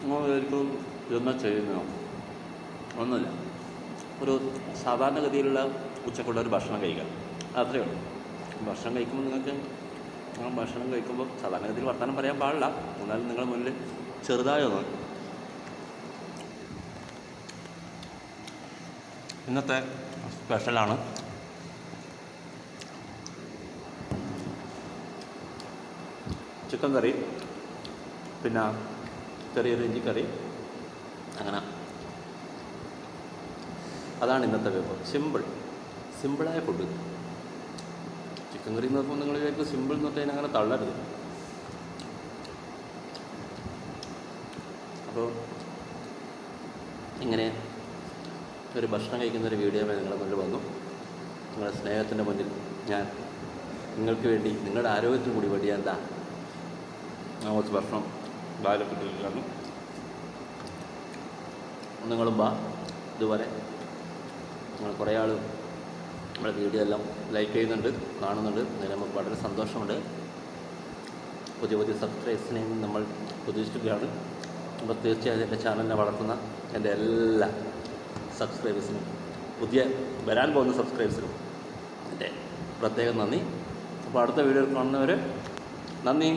നിങ്ങൾ വിചാരിക്കും ഇതൊന്നാ ചെയ്യുന്നോ? ഒന്നുമില്ല. ഒരു സാധാരണഗതിയിലുള്ള ഉച്ചക്കുള്ള ഒരു ഭക്ഷണം കഴിക്കാം അത്രയേ ഉള്ളൂ. ഭക്ഷണം കഴിക്കുമ്പോൾ നിങ്ങൾക്ക് ആ ഭക്ഷണം കഴിക്കുമ്പോൾ സാധാരണഗതിയിൽ വർത്തമാനം പറയാൻ പാടില്ല. എന്നാലും നിങ്ങളുടെ മുന്നിൽ ചെറുതായി ഒന്ന് ഇന്നത്തെ സ്പെഷ്യലാണ് ചിക്കൻ കറി പിന്നെ ചെറിയൊരു കറി അങ്ങനെ. അതാണ് ഇന്നത്തെ വിഭവം. സിമ്പിൾ സിമ്പിളായ ഫുഡ് ചിക്കൻ കറി എന്ന് പറയുമ്പോൾ നിങ്ങൾ വിചാരിക്കും സിമ്പിൾ എന്ന് പറഞ്ഞാൽ അങ്ങനെ തള്ളരുത്. അപ്പോൾ ഇങ്ങനെ ഒരു ഭക്ഷണം കഴിക്കുന്ന ഒരു വീഡിയോ നിങ്ങളുടെ മുന്നിൽ വന്നു. നിങ്ങളുടെ സ്നേഹത്തിന്റെ മുന്നിൽ ഞാൻ നിങ്ങൾക്ക് വേണ്ടി നിങ്ങളുടെ ആരോഗ്യത്തിന് കൂടി വേണ്ടി ഞാൻ എന്താ ആ കുറച്ച് ഭക്ഷണം ബാലപ്പെട്ടിരിക്കുന്നു നിങ്ങളും ബാ ഇതുപോലെ നിങ്ങൾ കുറേ ആൾ നമ്മുടെ വീഡിയോ എല്ലാം ലൈക്ക് ചെയ്യുന്നുണ്ട് കാണുന്നുണ്ട്. അതിന് നമുക്ക് വളരെ സന്തോഷമുണ്ട്. പുതിയ പുതിയ സബ്സ്ക്രൈബ്സിനെയും നമ്മൾ പ്രതീക്ഷിക്കുകയാണ്. അപ്പോൾ തീർച്ചയായും എന്റെ ചാനലിനെ വളർത്തുന്ന എന്റെ എല്ലാ സബ്സ്ക്രൈബേഴ്സിനും പുതിയ വരാൻ പോകുന്ന സബ്സ്ക്രൈബേഴ്സിനും എന്റെ പ്രത്യേകം നന്ദി. അപ്പോൾ അടുത്ത വീഡിയോ കാണുന്നവർ നന്ദി.